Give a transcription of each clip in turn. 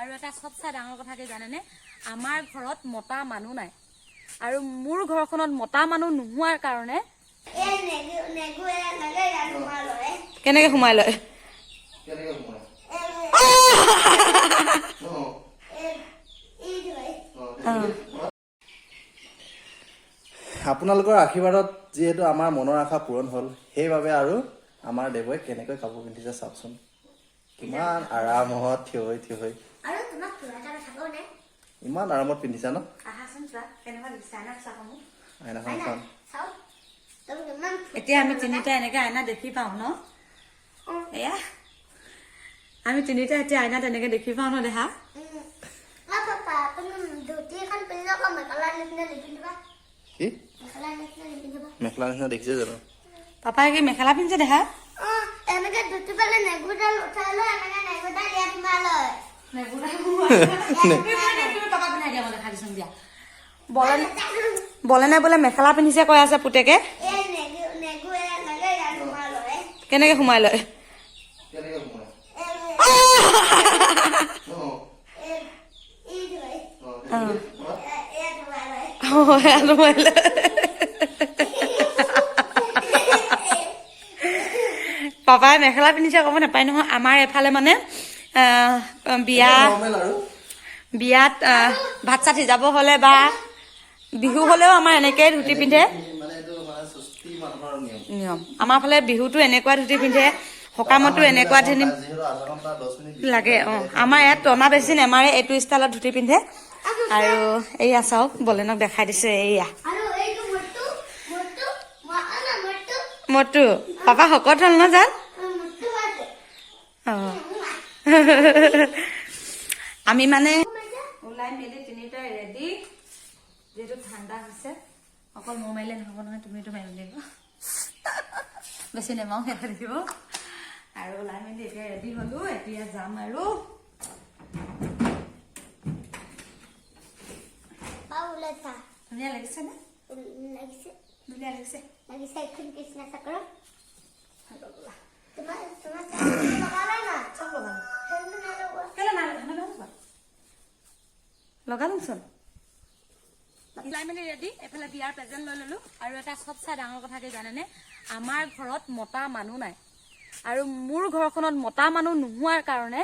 আৰু এটা চবচে ডাঙৰ কথা কি জানেনে? আমাৰ ঘৰত মতা মানুহ নাই। আৰু মোৰ ঘৰখনত মতা মানুহ নোহোৱাৰ কাৰণে কেনেকে সোমাই লয়? আপোনালোকৰ আশীৰ্বাদত যিহেতু আমাৰ মনৰ আশা পূৰণ হ'ল সেইবাবে আৰু আমাৰ দেৱই কেনেকৈ কাপোৰ পিন্ধিছে চাওকচোন। কিমান আৰামত থিয় হৈ থিয় হৈ। তোমাক কিবা এটা থাকো নে? ইমান আৰামত পিন্ধিছা ন? আহাচোন চোৱা কেনেকুৱা লাগিছে আইনাত চাওঁ মোক। আইনাখন আইনা চাম। চাও। তুমি কিমান এতিয়া আমি তিনিটা এনেকে আইনা দেখি পাওঁ ন? এয়া। আমি তিনিটা এতিয়া আইনাত এনেকে দেখি পাওঁ ন দেহা মেখেলা নিচিনা দেখিছে জানো? পাপাই কি মেখেলা পিন্ধিছে দেহা অ এনেকে ধুতি পালে নেগুডাল উঠাই লৈ এনেকে নেগুডাল ইয়াত সোমাই লয়। বলে বলে নে বোলে মেখেলা পিন্ধিছে কৈ আছে পুতেকে। কেনেকে সোমাই লয়। পাপাই মেখেলা পিন্ধিছে ক'ব নাপায় নহয় আমাৰ এফালে মানে বিয়া বিয়াত ভাত চাত সিজাব হ'লে বা বিহু হ'লেও আমাৰ এনেকেই ধুতি পিন্ধে। নিয়ম। আমাৰ ফালে বিহুতো এনেকুৱা ধুতি পিন্ধে সকামতো এনেকুৱা ধুতি লাগে অ। আমাৰ ইয়াত টনা বেছি নেমাৰে এইটো ষ্টাইলত ধুতি পিন্ধে। আৰু এইয়া চাওক বলেনক দেখাই দিছে মোৰটো মটো। পাপা শকত হ'ল ন জান? আমি মানে ওলাই মেলি তিনিটাই ৰেডি যিহেতু ঠাণ্ডা হৈছে অকল মোৰ মাৰিলে নহ'ব নহয় তুমিতো মাৰিব লাগিব। বেছি নেমাও সেয়া থাকিব। আৰু ওলাই মেলি এতিয়া ৰেডি হ'লো এতিয়া যাম আৰু। ধুনীয়া লাগিছেনে লাগিছে। ধুনীয়া লাগিছে। লাগিছে এখন কৃষ্ণ চক্ৰ তোমাৰ তোমাৰ লগালোচোন ওলাই মেলি ৰেডি এফালে বিয়াৰ প্ৰেজেণ্ট লৈ ল'লো। আৰু এটা চবচে ডাঙৰ কথা কি জানেনে? আমাৰ ঘৰত মতা মানুহ নাই। আৰু মোৰ ঘৰখনত মতা মানুহ নোহোৱাৰ কাৰণে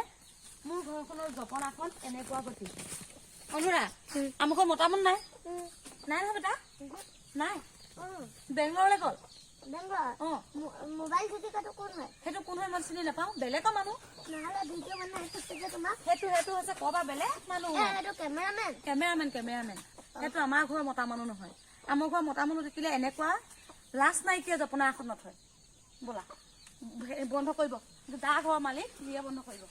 মোৰ ঘৰখনৰ জপনাখন এনেকুৱা গতি। অনুৰা আমাৰ ঘৰত মতা মানুহ নাই? নাই নহয় বেটা? নাই বেংগললৈ গ'ল। অঁ মোবাইল চুটি কটো কোন হয়? সেইটো কোন হয় মই চিনি নাপাওঁ বেলেগৰ মানুহ। নহ'লে ভিডিঅ' বনাই থৈছে যে তোমাক। সেইটো সেইটো হৈছে ক'বা বেলেগ মানুহ। এ এইটো কেমেৰামেন কেমেৰামেন কেমেৰামেন সেইটো আমাৰ ঘৰৰ মতা মানুহ নহয়। আমাৰ ঘৰৰ মতা মানুহ থাকিলে এনেকুৱা লাজ নাইকিয়া জপনা এখন নথয় ব'লা হে- বন্ধ কৰিব। দা ঘৰৰ মালিক বন্ধ কৰিব।